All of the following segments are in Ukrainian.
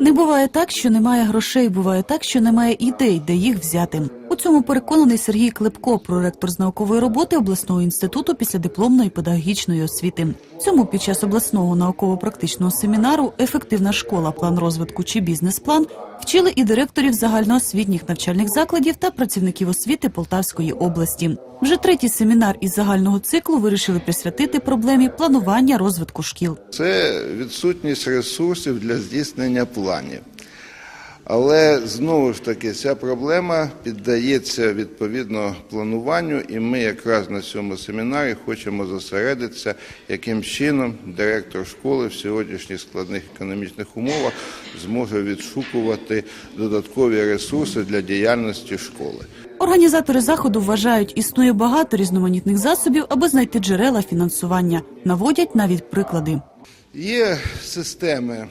Не буває так, що немає грошей, буває так, що немає ідей, де їх взяти. У цьому переконаний Сергій Клепко, проректор з наукової роботи обласного інституту післядипломної педагогічної освіти. Цьому під час обласного науково-практичного семінару Ефективна школа, план розвитку чи бізнес-план вчили і директорів загальноосвітніх навчальних закладів та працівників освіти Полтавської області. Вже третій семінар із загального циклу вирішили присвятити проблемі планування розвитку шкіл. Це відсутність ресурсів для здійснення планів. Але знову ж таки ця проблема піддається відповідно плануванню, і ми якраз на цьому семінарі хочемо зосередитися, яким чином директор школи в сьогоднішніх складних економічних умовах зможе відшукувати додаткові ресурси для діяльності школи. Організатори заходу вважають, існує багато різноманітних засобів, аби знайти джерела фінансування. Наводять навіть приклади. Є системи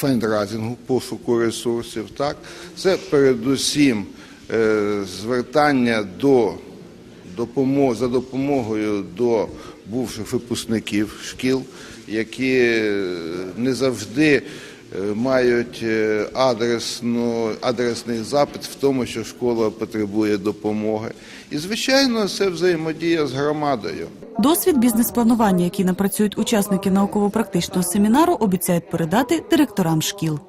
фандрайзингу, пошуку ресурсів. Так? Це передусім е, звертання до допомоги за допомогою до бувших випускників шкіл, які не завжди мають адресну, адресний запит в тому, що школа потребує допомоги. І, звичайно, це взаємодія з громадою. Досвід бізнес-планування, який напрацюють учасники науково-практичного семінару, обіцяють передати директорам шкіл.